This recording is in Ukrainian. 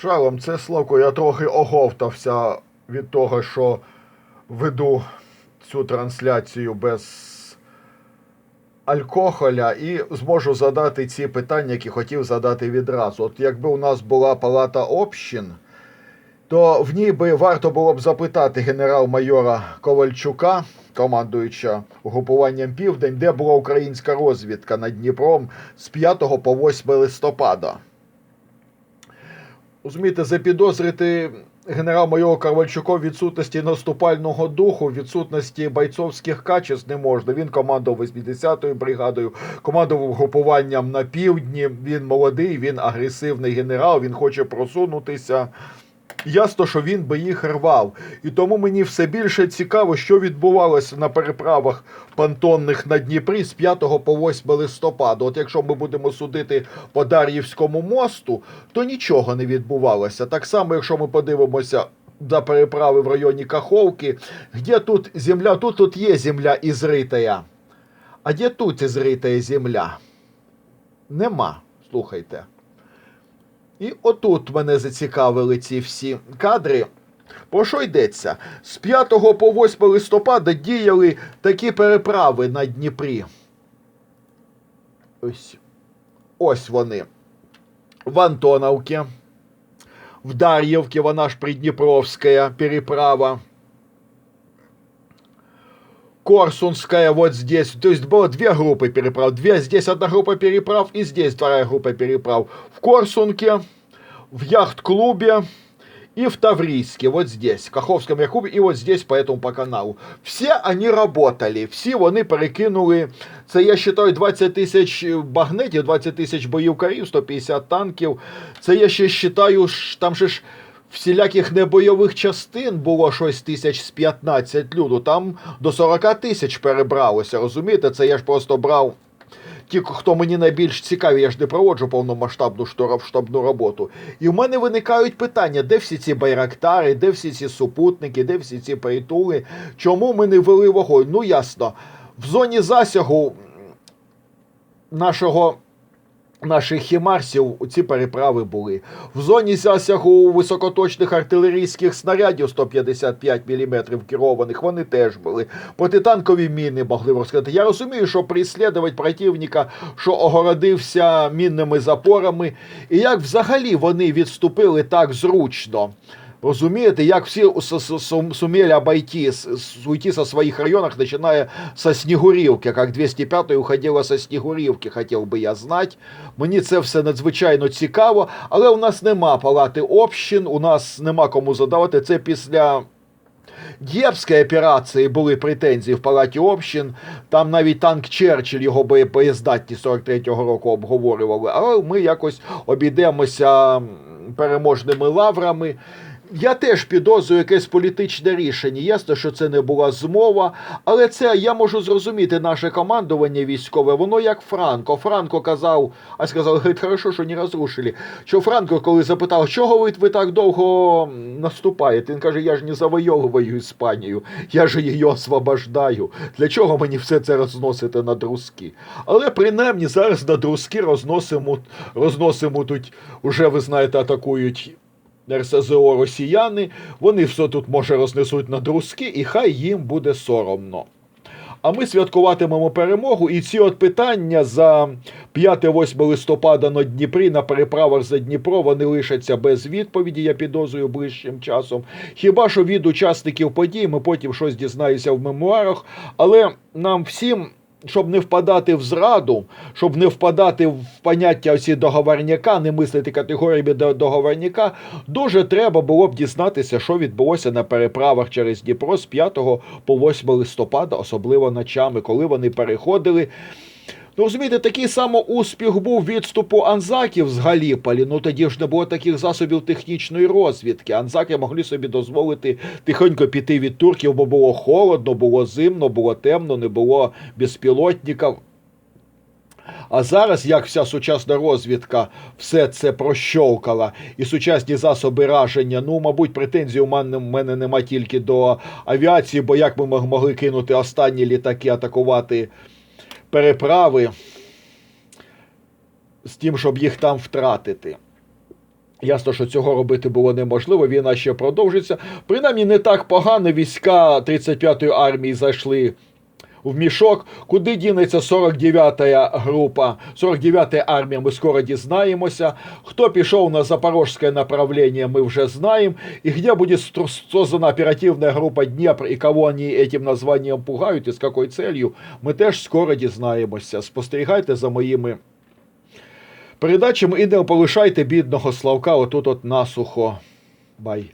Шалом, це Славко, я трохи оговтався від того, що веду цю трансляцію без алкоголя і зможу задати ці питання, які хотів задати відразу. От якби у нас була палата общин, то в ній би варто було б запитати генерал-майора Ковальчука, командуюча угрупуванням Південь, де була українська розвідка над Дніпром з 5 по 8 листопада. Розумієте, запідозрити генерал-майора Карвальчука в відсутності наступального духу, відсутності бойцовських качеств не можна. Він командував 80-ю бригадою, командував групуванням на півдні. Він молодий, він агресивний генерал, він хоче просунутися. Ясно, що він би їх рвав. І тому мені все більше цікаво, що відбувалося на переправах понтонних на Дніпрі з 5 по 8 листопада. От якщо ми будемо судити по Дар'ївському мосту, то нічого не відбувалося. Так само, якщо ми подивимося за переправи в районі Каховки, де тут земля, тут, тут є земля ізритая. А де тут ізритая земля? Нема. Слухайте. І отут мене зацікавили ці всі кадри. Про що йдеться? З 5 по 8 листопада діяли такі переправи на Дніпрі. Ось, ось вони. В Антоновці, в Дар'ївці, вона ж Придніпровська переправа. Корсунская вот здесь. То есть было две группы переправ. Две, здесь одна группа переправ и здесь вторая группа переправ. В Корсунке, в яхт-клубе и в Таврийске, вот здесь, в Каховском яхт-клубе и вот здесь, поэтому по каналу. Все они работали, всі вони перекинули, це я вважаю 20 тисяч багнетів, 20 тисяч боївкарів, 150 танків. Це я ще вважаю, ж, там же ж всіляких небойових частин було щось тисяч з 15 люду, там до 40 тисяч перебралося, розумієте? Це я ж просто брав ті, хто мені найбільш цікаві, я ж не проводжу повномасштабну штабну роботу. І в мене виникають питання, де всі ці байрактари, де всі ці супутники, де всі ці притули, чому ми не вели вогонь? Ну ясно, в зоні засягу нашого. Наших хімарсів ці переправи були. В зоні засягу високоточних артилерійських снарядів 155 мм керованих вони теж були. Протитанкові міни могли розкрити. Я розумію, що прислідувати противника, що огородився мінними запорами, і як взагалі вони відступили так зручно. Розумієте, як всі сумели обойти, уйти со своих районах, начиная со Снігурівки, як 205 уходила со Снігурівки, хотів би я знати. Мені це все надзвичайно цікаво, але у нас нема палати общин, у нас нема кому задавати. Це після Дєпської операції були претензії в палаті общин. Там навіть танк Черчилль його боє- боєздатність 43-го року обговорювали. Але ми якось обійдемося переможними лаврами. Я теж підозрюю якесь політичне рішення. Ясно, що це не була змова, але це я можу зрозуміти наше командування військове. Воно як Франко. Франко казав, а сказав, говорить, хорошо, що не розрушили. Що Франко, коли запитав, чого ви, ви так довго наступаєте? Він каже: я ж не завойовую Іспанію, я ж її освобождаю. Для чого мені все це розносити на друзки? Але принаймні зараз на друзки розносимо, розносимо тут, уже ви знаєте, атакують. РСЗО росіяни, вони все тут може рознесуть на друзки, і хай їм буде соромно. А ми святкуватимемо перемогу, і ці от питання за 5-8 листопада на Дніпрі на переправах за Дніпро вони лишаться без відповіді, я підозрюю ближчим часом. Хіба що від учасників подій ми потім щось дізнаємося в мемуарах, але нам всім. Щоб не впадати в зраду, щоб не впадати в поняття всі договорняка, не мислити категоріями до- договорняка, дуже треба було б дізнатися, що відбулося на переправах через Дніпро з 5 по 8 листопада, особливо ночами, коли вони переходили. Ну, розумієте, такий само успіх був відступу анзаків з Галіполі. Ну тоді ж не було таких засобів технічної розвідки. Анзаки могли собі дозволити тихонько піти від турків, бо було холодно, було зимно, було темно, не було безпілотників. А зараз, як вся сучасна розвідка все це прощовкала, і сучасні засоби раження, ну, мабуть, претензій у мене, мене нема тільки до авіації, бо як ми могли кинути останні літаки, атакувати переправи з тим, щоб їх там втратити. Ясно, що цього робити було неможливо. Війна ще продовжиться. Принаймні не так погано. Війська 35-ї армії зайшли в мішок. Куди дінеться 49-я група, 49-я армія, ми скоро дізнаємося. Хто пішов на запорожське направлення, ми вже знаємо. І де буде создана оперативна група Дніпр, і кого вони этим названням пугають, і з якою целью, ми теж скоро дізнаємося. Спостерігайте за моїми передачами і не полишайте бідного Славка отут от насухо. Бай.